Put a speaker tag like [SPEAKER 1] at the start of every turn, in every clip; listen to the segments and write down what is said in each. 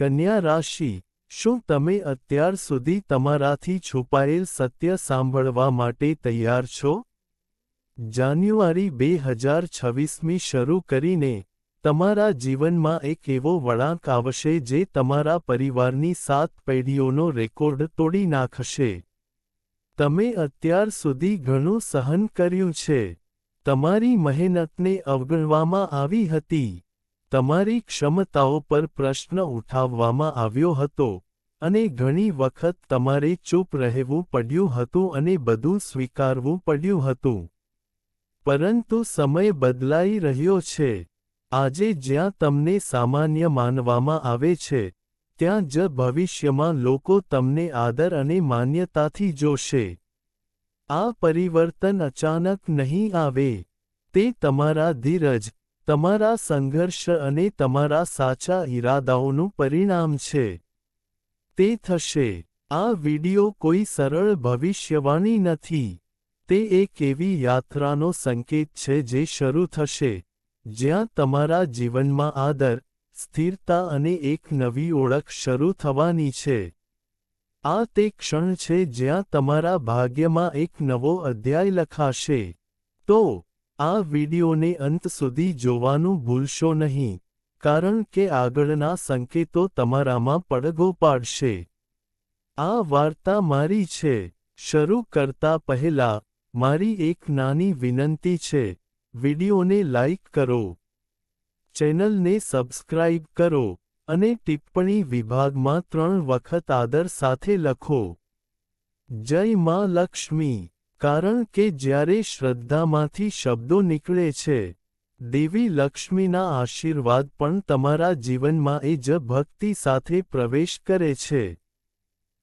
[SPEAKER 1] કન્યા રાશિ, શું તમે અત્યાર સુધી તમારાથી છુપાયેલ સત્ય સાંભળવા માટે તૈયાર છો? જાન્યુઆરી બે હજાર છવ્વીસમી શરૂ કરીને તમારા જીવનમાં એક એવો વળાંક આવશે જે તમારા પરિવારની સાત પેઢીઓનો રેકોર્ડ તોડી નાખશે. તમે અત્યાર સુધી ઘણું સહન કર્યું છે. તમારી મહેનતને અવગણવામાં આવી હતી. તમારી ક્ષમતાઓ પર પ્રશ્ન ઉઠાવવામાં આવ્યો હતો અને ઘણી વખત તમારે ચૂપ રહેવું પડ્યું હતું અને બધું સ્વીકારવું પડ્યું હતું. પરંતુ સમય બદલાઈ રહ્યો છે. આજે જ્યાં તમને સામાન્ય માનવામાં આવે છે, ત્યાં જ ભવિષ્યમાં લોકો તમને આદર અને માન્યતાથી જોશે. આ પરિવર્તન અચાનક નહીં આવે. તે તમારા ધીરજ તમારા સંઘર્ષ અને તમારા સાચા ઈરાદાઓનું પરિણામ છે. તે થશે. આ વિડિયો કોઈ સરળ ભવિષ્યવાણી નથી. તે એક એવી યાત્રાનો સંકેત છે જે શરૂ થશે, જ્યાં તમારા જીવનમાં આદર, સ્થિરતા અને એક નવી ઓળખ શરૂ થવાની છે. આ તે ક્ષણ છે જ્યાં તમારા ભાગ્યમાં એક નવો અધ્યાય લખાશે. તો આ વિડીયોને અંત સુધી જોવાનું ભૂલશો નહીં, કારણ કે આગળના સંકેતો તમારામાં પડઘો પાડશે. આ વાર્તા મારી છે, શરૂ કરતા પહેલા, મારી એક નાની વિનંતી છે, વિડિયોને લાઇક કરો, ચેનલને સબસ્ક્રાઇબ કરો, અને ટિપ્પણી વિભાગમાં ત્રણ વખત આદર સાથે લખો. જય મા લક્ષ્મી. કારણ કે જ્યારે શ્રદ્ધામાંથી શબ્દો નીકળે છે, દેવી લક્ષ્મીના આશીર્વાદ પણ તમારા જીવનમાં એ જ ભક્તિ સાથે પ્રવેશ કરે છે.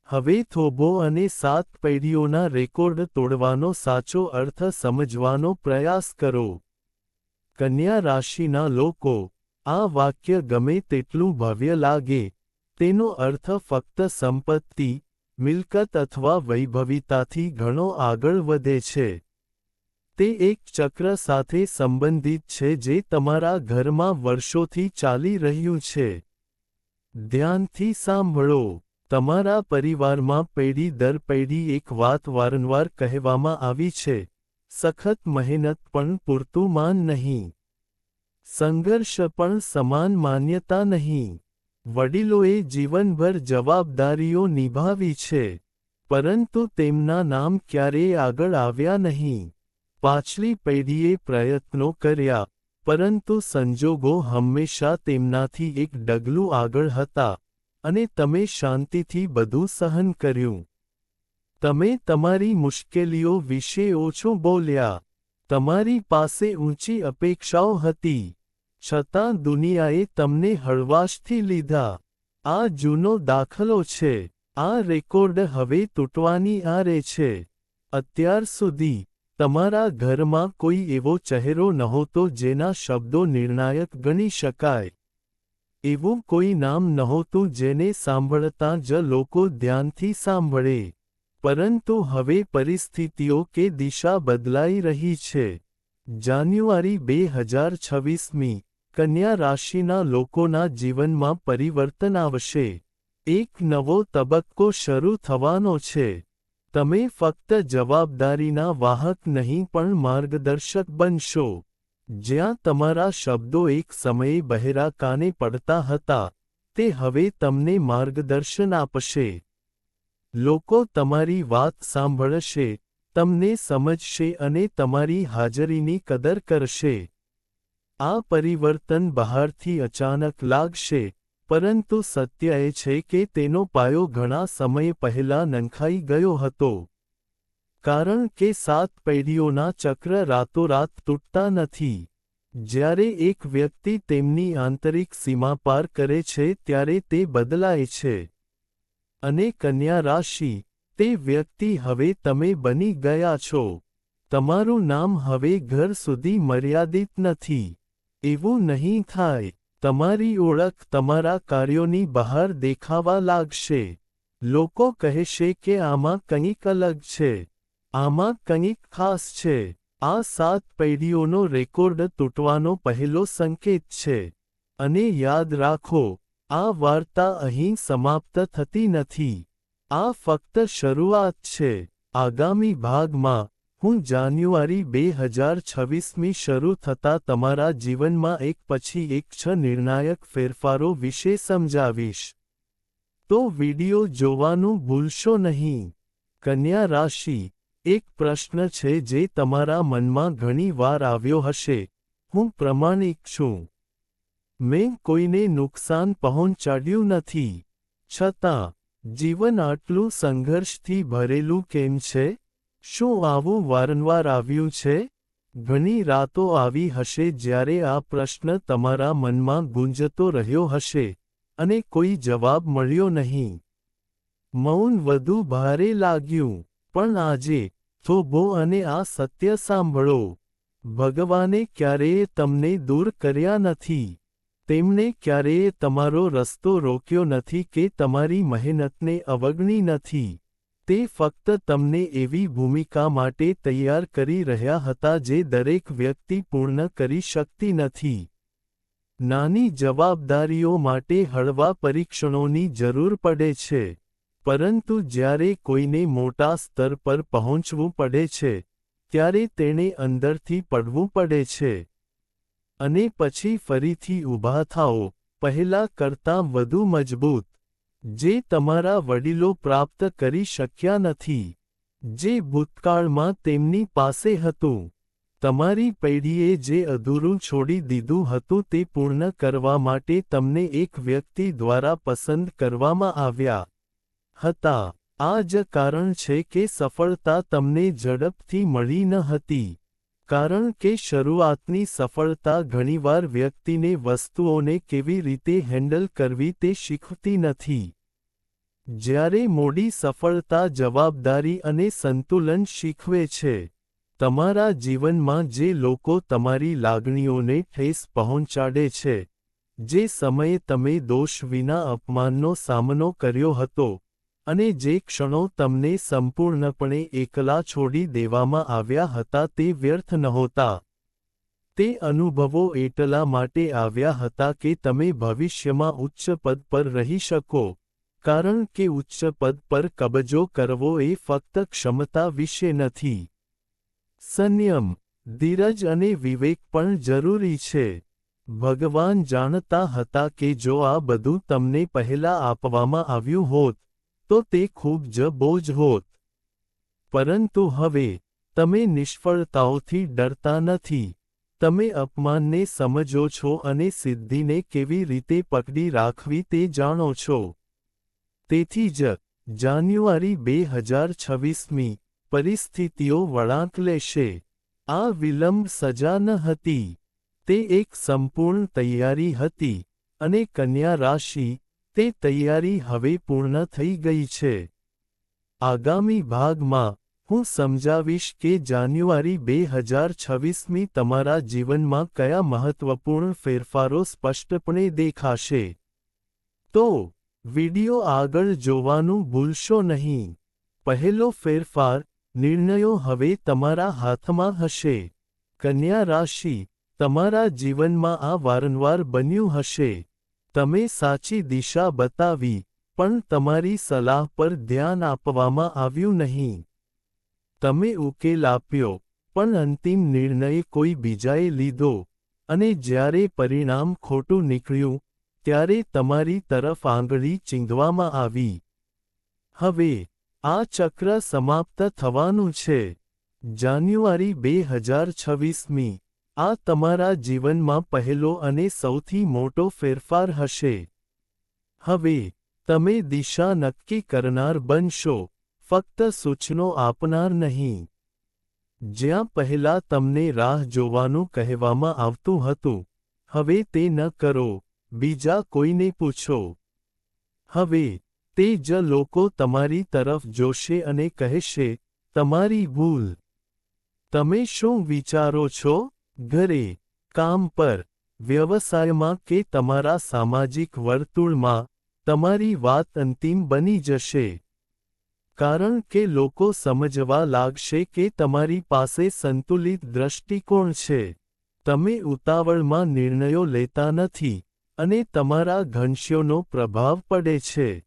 [SPEAKER 1] હવે થોભો અને સાત પેઢીઓના રેકોર્ડ તોડવાનો સાચો અર્થ સમજવાનો પ્રયાસ કરો. કન્યા રાશિના લોકો, આ વાક્ય ગમે તેટલું ભવ્ય લાગે, તેનો અર્થ ફક્ત સંપત્તિ મિલકત અથવા વૈભવિતાથી ઘણો આગળ વધે છે. તે એક ચક્ર સાથે સંબંધિત છે જે તમારા ઘરમાં વર્ષોથી ચાલી રહ્યું છે. ધ્યાનથી સાંભળો, તમારા પરિવારમાં પેઢી દર પેઢી એક વાત વારંવાર કહેવામાં આવી છે, સખત મહેનત પણ પૂરતું માન નહીં. સંઘર્ષ પણ સમાન માન્યતા નહીં. વડીલોએ જીવનભર જવાબદારીઓ નિભાવી છે, પરંતુ તેમના નામ ક્યારેય આગળ આવ્યા નહીં. પાછલી પેઢીએ પ્રયત્નો કર્યા, પરંતુ સંજોગો હંમેશા તેમનાથી એક ડગલું આગળ હતા, અને તમે શાંતિથી બધું સહન કર્યું. તમે તમારી મુશ્કેલીઓ વિશે ઓછો બોલ્યા, તમારી પાસે ઊંચી અપેક્ષાઓ હતી છતાં દુનિયાએ તમને હળવાશથી લીધા. આ જૂનો દાખલો છે. આ રેકોર્ડ હવે તૂટવાની આરે છે. અત્યાર સુધી તમારા ઘરમાં કોઈ એવો ચહેરો નહોતો જેના શબ્દો નિર્ણાયક ગણી શકાય. એવું કોઈ નામ નહોતું જેને સાંભળતા જ લોકો ધ્યાનથી સાંભળે. પરંતુ હવે પરિસ્થિતિઓ કે દિશા બદલાઈ રહી છે. જાન્યુઆરી બે હજાર છવ્વીસમી કન્યા રાશિના લોકોના જીવનમાં પરિવર્તન આવશે. એક નવો તબક્કો શરૂ થવાનો છે. તમે ફક્ત જવાબદારીના વાહક નહીં પણ માર્ગદર્શક બનશો. જ્યાં તમારા શબ્દો એક સમયે બહેરા કાને પડતા હતા, તે હવે તમને માર્ગદર્શન આપશે. લોકો તમારી વાત સાંભળશે, તમને સમજશે અને તમારી હાજરીની કદર કરશે. આ પરિવર્તન બહારથી અચાનક લાગશે, પરંતુ સત્ય એ છે કે તેનો પાયો ઘણા સમય પહેલા નંખાઈ ગયો હતો. કારણ કે સાત પેઢીઓના ચક્ર રાતોરાત તૂટતા નથી. જ્યારે એક વ્યક્તિ તેમની આંતરિક સીમા પાર કરે છે ત્યારે તે બદલાય છે. અને કન્યા રાશિ, તે વ્યક્તિ હવે તમે બની ગયા છો. તમારું નામ હવે ઘર સુધી મર્યાદિત નથી. એવું નહીં થાય. તમારી ઓળખ તમારા કાર્યોની બહાર દેખાવા લાગશે. લોકો કહેશે કે આમાં કંઈક અલગ છે. આમાં કંઈક ખાસ છે. આ સાત પેઢીઓનો રેકોર્ડ તૂટવાનો પહેલો સંકેત છે. અને યાદ રાખો, આ વાર્તા અહીં સમાપ્ત થતી નથી. આ ફક્ત શરૂઆત છે. આગામી ભાગમાં હું જાન્યુઆરી બે હજાર છવ્વીસમી શરૂ થતા તમારા જીવનમાં એક પછી એક છ નિર્ણાયક ફેરફારો વિશે સમજાવીશ. તો વિડિયો જોવાનું ભૂલશો નહીં. કન્યા રાશિ. એક પ્રશ્ન છે જે તમારા મનમાં ઘણી વાર આવ્યો હશે. હું પ્રમાણિક છું. મેં કોઈને નુકસાન પહોંચાડ્યું નથી. છતાં, જીવન આટલું સંઘર્ષથી ભરેલું કેમ છે? શું આવું વારંવાર આવ્યું છે? ઘણી રાતો આવી હશે જ્યારે આ પ્રશ્ન તમારા મનમાં ગુંજતો રહ્યો હશે અને કોઈ જવાબ મળ્યો નહીં. મૌન વધુ ભારે લાગ્યું, પણ આજે થોભો અને આ સત્ય સાંભળો. ભગવાને ક્યારેય તમને દૂર કર્યા નથી. તેમણે ક્યારેય તમારો રસ્તો રોક્યો નથી કે તમારી મહેનતને અવગણી નથી. તે ફક્ત તમને એવી ભૂમિકા માટે તૈયાર કરી રહ્યા હતા જે દરેક વ્યક્તિ પૂર્ણ કરી શકતી નથી. નાની જવાબદારીઓ માટે હળવા પરીક્ષણોની જરૂર પડે છે, પરંતુ જ્યારે કોઈને મોટા સ્તર પર પહોંચવું પડે છે, ત્યારે તેણે અંદરથી પડવું પડે છે. અને પછી ફરીથી ઊભા થાઓ, પહેલા કરતાં વધુ મજબૂત. જે તમારા વડીલો પ્રાપ્ત કરી શક્યા નથી, જે ભૂતકાળમાં તેમની પાસે હતું. તમારી પેઢીએ જે અધૂરું છોડી દીધું હતું તે પૂર્ણ કરવા માટે તમને એક વ્યક્તિ દ્વારા પસંદ કરવામાં આવ્યા હતા. આ જ કારણ છે કે સફળતા તમને ઝડપથી મળી ન હતી. કારણ કે શરૂઆતની સફળતા ઘણીવાર વ્યક્તિને વસ્તુઓને કેવી રીતે હેન્ડલ કરવી તે શીખતી નથી. જ્યારે મોડી સફળતા, જવાબદારી અને સંતુલન શીખવે છે, તમારા જીવનમાં જે લોકો તમારી લાગણીઓને ઠેસ પહોંચાડે છે, જે સમયે તમે દોષ વિના અપમાનનો સામનો કર્યો હતો અને જે ક્ષણો તમને સંપૂર્ણપણે એકલા છોડી દેવામાં આવ્યા હતા તે વ્યર્થ નહોતા. તે અનુભવો એટલા માટે આવ્યા હતા કે તમે ભવિષ્યમાં ઉચ્ચ પદ પર રહી શકો. કારણ કે ઉચ્ચ પદ પર કબજો કરવો એ ફક્ત ક્ષમતા વિશે નથી. સંયમ, ધીરજ અને વિવેક પણ જરૂરી છે. ભગવાન જાણતા હતા કે જો આ બધું તમને પહેલા આપવામાં આવ્યું હોત, તો તે ખૂબ જ બોજ હોત. પરંતુ હવે, તમે નિષ્ફળતાઓથી ડરતા નથી. તમે અપમાનને સમજો છો અને સિદ્ધિને કેવી રીતે પકડી રાખવી તે જાણો છો. તેથી જ જાન્યુઆરી બે હજાર છવ્વીસમી પરિસ્થિતિઓ વળાંક લેશે. આ વિલંબ સજા ન હતી. તે એક સંપૂર્ણ તૈયારી હતી અને કન્યા રાશિ તે તૈયારી હવે પૂર્ણ થઈ ગઈ છે. આગામી ભાગમાં હું સમજાવીશ કે જાન્યુઆરી બે હજાર છવ્વીસમી તમારા જીવનમાં કયા મહત્વપૂર્ણ ફેરફારો સ્પષ્ટપણે દેખાશે. તો વિડિયો આગળ જોવાનું ભૂલશો નહીં. પહેલો ફેરફાર નિર્ણયો હવે તમારા હાથમાં હશે. કન્યા રાશિ, તમારા જીવનમાં આ વારંવાર બન્યું હશે. તમે સાચી દિશા બતાવી, પણ તમારી સલાહ પર ધ્યાન આપવામાં આવ્યું નહીં. તમે ઉકેલ આપ્યો, પણ અંતિમ નિર્ણય કોઈ બીજાએ લીધો. અને જ્યારે પરિણામ ખોટું નીકળ્યું ત્યારે તમારી તરફ આંગળી ચીંધવામાં આવી. હવે, આ ચક્ર સમાપ્ત થવાનું છે. જાન્યુઆરી બે હજાર છવ્વીસમી, આ તમારા જીવનમાં પહેલો અને સૌથી મોટો ફેરફાર હશે. હવે, તમે દિશા નક્કી કરનાર બનશો, ફક્ત સૂચનો આપનાર નહીં. જ્યાં પહેલા તમને રાહ જોવાનું કહેવામાં આવતું હતું, હવે તે ન કરો. બીજા કોઈને પૂછો. હવે, તે જ લોકો તમારી તરફ જોશે અને કહેશે, તમારી ભૂલ. તમે શું વિચારો છો? ઘરે, કામ પર, વ્યવસાયમાં કે તમારા સામાજિક વર્તુળમાં, તમારી વાત અંતિમ બની જશે. કારણ કે લોકો સમજવા લાગશે કે તમારી પાસે સંતુલિત દ્રષ્ટિકોણ છે. તમે ઉતાવળમાં નિર્ણયો લેતા નથી. અને તમારા ઘનશ્યોનો પ્રભાવ પડે છે.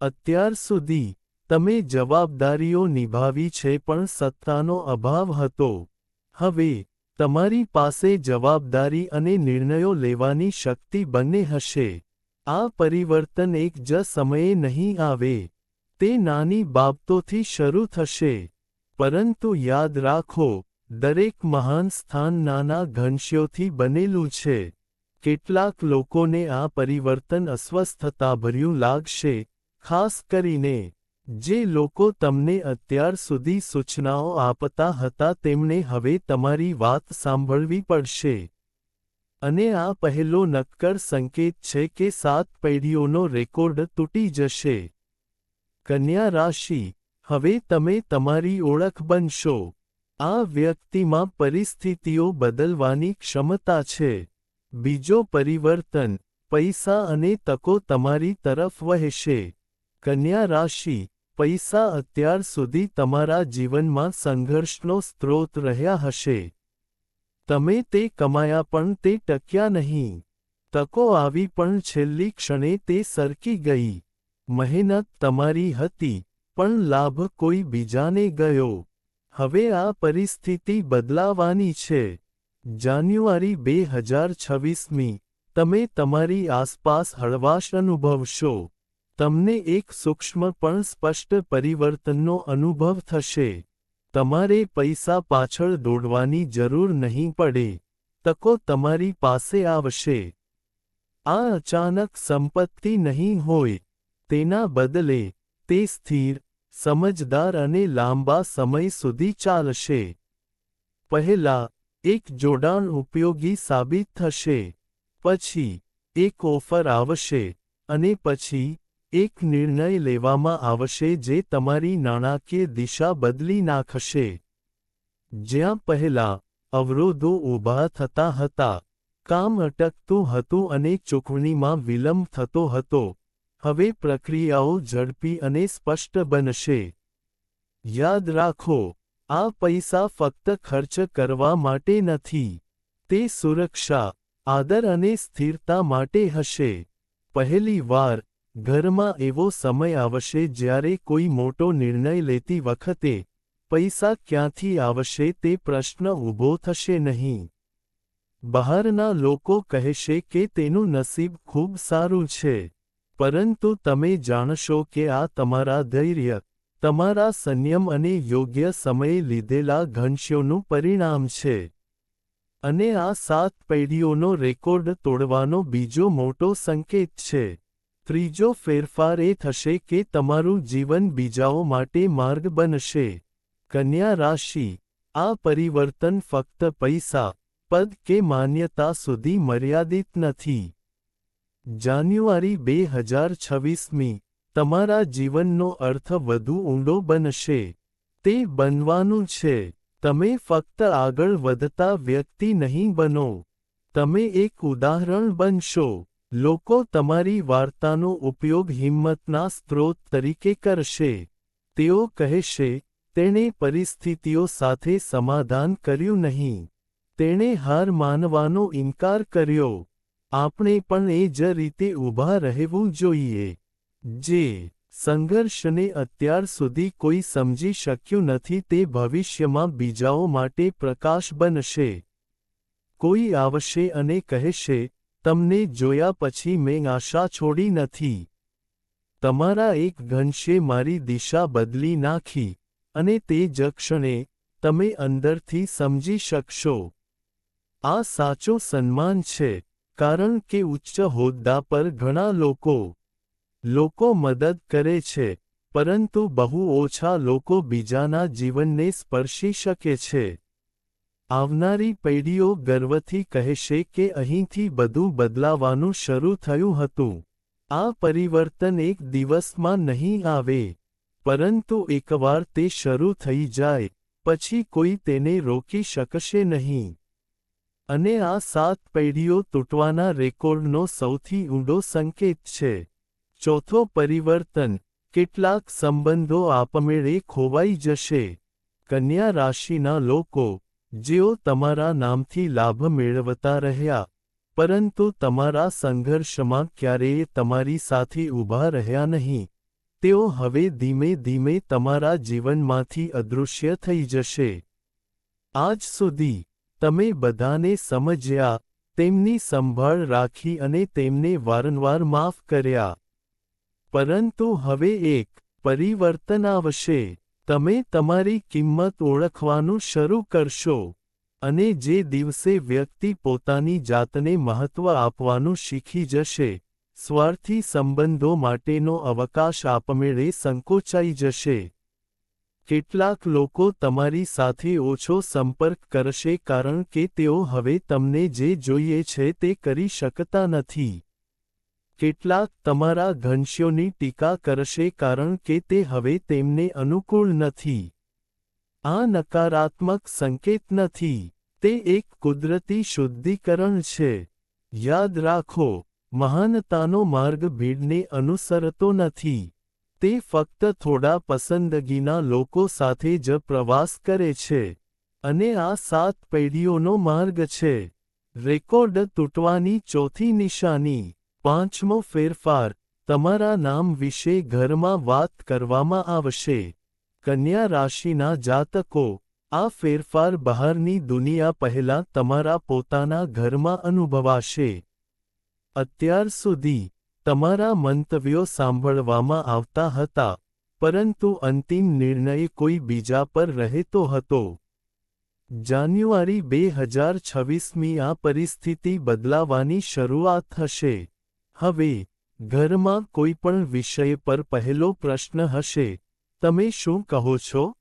[SPEAKER 1] અત્યાર સુધી તમે જવાબદારીઓ નિભાવી છે પણ સત્તાનો અભાવ હતો. હવે, તમારી પાસે જવાબદારી અને નિર્ણયો લેવાની શક્તિ બંને હશે. આ પરિવર્તન એક જ સમયે નહીં આવે. તે નાની બાબતોથી શરૂ થશે. પરંતુ યાદ રાખો, દરેક મહાન સ્થાન નાના ઘનશ્યોથી બનેલું છે. કેટલાક લોકોને આ પરિવર્તન અસ્વસ્થતાભર્યું લાગશે, ખાસ કરીને, જે લોકો તમને અત્યાર સુધી સૂચનાઓ આપતા હતા તેમણે હવે તમારી વાત સાંભળવી પડશે. અને આ પહેલો નક્કર સંકેત છે કે સાત પેઢીઓનો રેકોર્ડ તૂટી જશે. કન્યા રાશિ, હવે તમે તમારી ઓળખ બનશો. આ વ્યક્તિમાં પરિસ્થિતિઓ બદલવાની ક્ષમતા છે. બીજો પરિવર્તન, પૈસા અને તકો તમારી તરફ વહેશે. કન્યા રાશિ, પૈસા અત્યાર સુધી તમારા જીવનમાં સંઘર્ષનો સ્ત્રોત રહ્યા હશે. તમે તે કમાયા પણ તે ટક્યા નહીં. તકો આવી પણ છેલ્લી ક્ષણે તે સરકી ગઈ. મહેનત તમારી હતી, પણ લાભ કોઈ બીજાને ગયો. હવે આ પરિસ્થિતિ બદલાવાની છે. જાન્યુઆરી બે હજાર છવ્વીસમી. તમે તમારી આસપાસ હળવાશ અનુભવશો. તમને એક સૂક્ષ્મ પણ સ્પષ્ટ પરિવર્તનનો અનુભવ થશે. તમારે પૈસા પાછળ દોડવાની જરૂર નહીં પડે. તકો તમારી પાસે આવશે. આ અચાનક સંપત્તિ નહીં હોય. તેના બદલે, તે સ્થિર, સમજદાર અને લાંબા સમય સુધી ચાલશે. પહેલા એક જોડાણ ઉપયોગી સાબિત થશે. પછી, એક ઓફર આવશે અને પછી, એક નિર્ણય લેવામાં આવશે જે તમારી નાણાકીય દિશા બદલી નાખશે. જ્યાં પહેલા, અવરોધો ઊભા થતા હતા. કામ અટકતું હતું અને ચૂકવણીમાં વિલંબ થતો હતો. હવે પ્રક્રિયાઓ ઝડપી અને સ્પષ્ટ બનશે. યાદ રાખો આ પૈસા ફક્ત ખર્ચ કરવા માટે નથી. તે સુરક્ષા, આદર અને સ્થિરતા માટે હશે. પહેલી વાર, ઘરમાં એવો સમય આવશે જ્યારે કોઈ મોટો નિર્ણય લેતી વખતે, પૈસા ક્યાંથી આવશે તે પ્રશ્ન ઊભો થશે નહીં. બહારના લોકો કહેશે કે તેનું નસીબ ખૂબ સારું છે. પરંતુ તમે જાણશો કે આ તમારા ધૈર્ય તમારા સંયમ અને યોગ્ય સમયે લીધેલા ઘનશ્યોનું પરિણામ છે. અને આ સાત પેઢીઓનો રેકોર્ડ તોડવાનો બીજો મોટો સંકેત છે. ત્રીજો ફેરફાર એ થશે કે તમારું જીવન બીજાઓ માટે માર્ગ બનશે. કન્યા રાશિ. આ પરિવર્તન ફક્ત પૈસા, પદ કે માન્યતા સુધી મર્યાદિત નથી. જાન્યુઆરી બે હજાર છવ્વીસમી. તમારા જીવનનો અર્થ વધુ ઊંડો બનશે. તે બનવાનું છે. તમે ફક્ત આગળ વધતા વ્યક્તિ નહીં બનો. તમે એક ઉદાહરણ બનશો. લોકો તમારી વાર્તાનો ઉપયોગ હિંમતના સ્ત્રોત તરીકે કરશે. તેઓ કહેશે, તેણે પરિસ્થિતિઓ સાથે સમાધાન કર્યું નહીં. તેણે હાર માનવાનો ઇનકાર કર્યો. આપણે પણ એ જ રીતે ઊભા રહેવું જોઈએ. જે સંઘર્ષને અત્યાર સુધી કોઈ સમજી શક્યું નથી તે ભવિષ્યમાં બીજાઓ માટે પ્રકાશ બનશે. કોઈ આવશે અને કહેશે, તમને જોયા પછી મેં આશા છોડી નથી. તમારા એક ઘનશે મારી દિશા બદલી નાખી, અને તે જ ક્ષણે તમે અંદરથી સમજી શકશો. આ સાચો સન્માન છે, કારણ કે ઉચ્ચ હોદ્દા પર ઘણા લોકો લોકો મદદ કરે છે, પરંતુ બહુ ઓછા લોકો બીજાના જીવનને સ્પર્શી શકે છે. આવનારી પેઢીઓ ગર્વથી કહેશે કે અહીંથી બધું બદલાવાનું શરૂ થયું હતું. આ પરિવર્તન એક દિવસમાં નહીં આવે, પરંતુ એકવાર તે શરૂ થઈ જાય, પછી કોઈ તેને રોકી શકશે નહીં. અને આ સાત પેઢીઓ તૂટવાના રેકોર્ડનો સૌથી ઊંડો સંકેત છે. ચોથો પરિવર્તન, કેટલાક સંબંધો આપમેળે ખોવાઈ જશે. કન્યા રાશિના લોકો, જેઓ તમારા નામથી લાભ મેળવતા રહ્યા, પરંતુ તમારા સંઘર્ષમાં ક્યારેય તમારી સાથે ઊભા રહ્યા નહીં. તેઓ હવે ધીમે ધીમે તમારા જીવનમાંથી અદૃશ્ય થઈ જશે. આજ સુધી, તમે બધાને સમજ્યા, તેમની સંભાળ રાખી અને તેમને વારંવાર માફ કર્યા. પરંતુ હવે એક પરિવર્તન આવશે. તમે તમારી કિંમત ઓળખવાનું શરૂ કરશો અને જે દિવસે વ્યક્તિ પોતાની જાતને મહત્વ આપવાનું શીખી જશે, સ્વાર્થી સંબંધો માટેનો અવકાશ આપમેળે સંકોચાઈ જશે. કેટલાક લોકો તમારી સાથે ઓછો સંપર્ક કરશે કારણ કે તેઓ હવે તમને જે જોઈએ છે તે કરી શકતા નથી. કેટલાક તમારા ઘનશ્યોની ટીકા કરશે કારણ કે તે હવે તેમને અનુકૂળ નથી. આ નકારાત્મક સંકેત નથી. તે એક કુદરતી શુદ્ધિકરણ છે. યાદ રાખો, મહાનતાનો માર્ગ ભીડને અનુસરતો નથી. તે ફક્ત થોડા પસંદગીના લોકો સાથે જ પ્રવાસ કરે છે. અને આ સાત પેઢીઓનો માર્ગ છે. રેકોર્ડ તૂટવાની ચોથી નિશાની. પાંચમો ફેરફાર તમારા નામ વિશે ઘરમાં વાત કરવામાં આવશે. કન્યા રાશિના જાતકો, આ ફેરફાર બહારની દુનિયા પહેલાં તમારા પોતાના ઘરમાં અનુભવાશે. અત્યાર સુધી તમારા મંતવ્યો સાંભળવામાં આવતા હતા, પરંતુ અંતિમ નિર્ણય કોઈ બીજા પર રહેતો હતો. જાન્યુઆરી બે હજાર છવ્વીસમી આ પરિસ્થિતિ બદલાવાની શરૂઆત થશે હવે, ઘરમાં કોઈ પણ વિષય પર પહેલો પ્રશ્ન હશે, તમે શું કહો છો?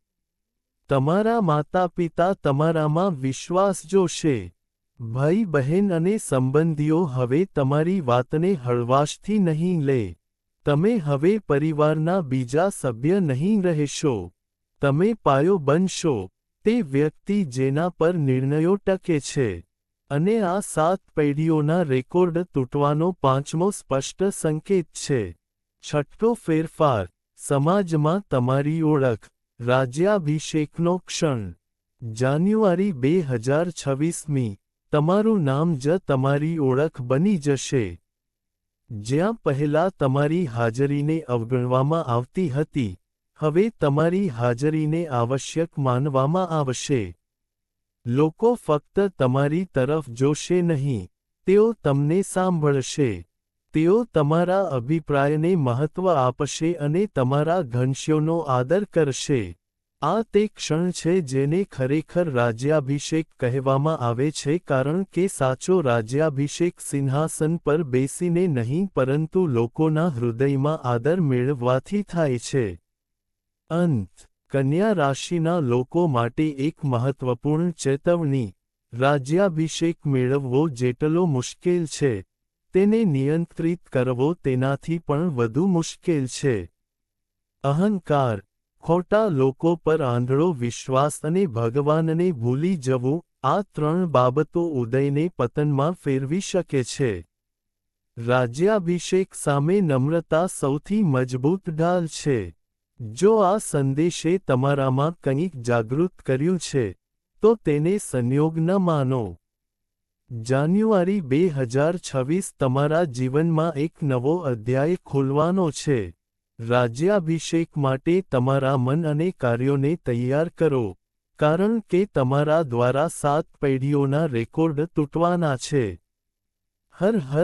[SPEAKER 1] તમારા માતા પિતા તમારામાં વિશ્વાસ જોશે. ભાઈ બહેન અને સંબંધીઓ હવે તમારી વાતને હળવાશથી નહીં લે. તમે હવે પરિવારના બીજા સભ્ય નહીં રહેશો. તમે પાયો બનશો. તે વ્યક્તિ જેના પર નિર્ણયો ટકે છે. અને આ સાત પેઢીઓના રેકોર્ડ તૂટવાનો પાંચમો સ્પષ્ટ સંકેત છે. છઠ્ઠો ફેરફાર, સમાજમાં તમારી ઓળખ, રાજ્યાભિષેકનો ક્ષણ. જાન્યુઆરી બે હજાર છવ્વીસમી, તમારું નામ જ તમારી ઓળખ બની જશે. જ્યાં પહેલા તમારી હાજરીને અવગણવામાં આવતી હતી, હવે તમારી હાજરીને આવશ્યક માનવામાં આવશે. લોકો ફક્ત તમારી તરફ જોશે નહીં, તેઓ તમને સાંભળશે, તેઓ તમારા અભિપ્રાયને મહત્વ આપશે અને તમારા ઘનશ્યોનો આદર કરશે. આ તે ક્ષણ છે જેને ખરેખર રાજ્યાભિષેક કહેવામાં આવે છે કારણ કે સાચો રાજ્યાભિષેક સિંહાસન પર બેસીને નહીં પરંતુ લોકોના હૃદયમાં આદર મેળવવાથી થાય છે. અંત. કન્યા રાશિના લોકો માટે એક મહત્વપૂર્ણ ચેતવણી, રાજ્યાભિષેક મેળવવો જેટલો મુશ્કેલ છે, તેને નિયંત્રિત કરવો તેનાથી પણ વધુ મુશ્કેલ છે. અહંકાર, ખોટા લોકો પર આંધળો વિશ્વાસ અને ભગવાનને ભૂલી જવું, આ ત્રણ બાબતો ઉદયને પતનમાં ફેરવી શકે છે. રાજ્યાભિષેક સામે નમ્રતા સૌથી મજબૂત ઢાલ છે. જો આ સંદેશે તમારામાં કંઈક જાગૃત કર્યું છે, તો તેને સંયોગ ન માનો. જાન્યુઆરી બે હજાર છવ્વીસ તમારા જીવનમાં એક નવો અધ્યાય ખોલવાનો છે. રાજ્યાભિષેક માટે તમારા મન અને કાર્યોને તૈયાર કરો, કારણ કે તમારા દ્વારા સાત પેઢીઓના રેકોર્ડ તૂટવાના છે. હર હર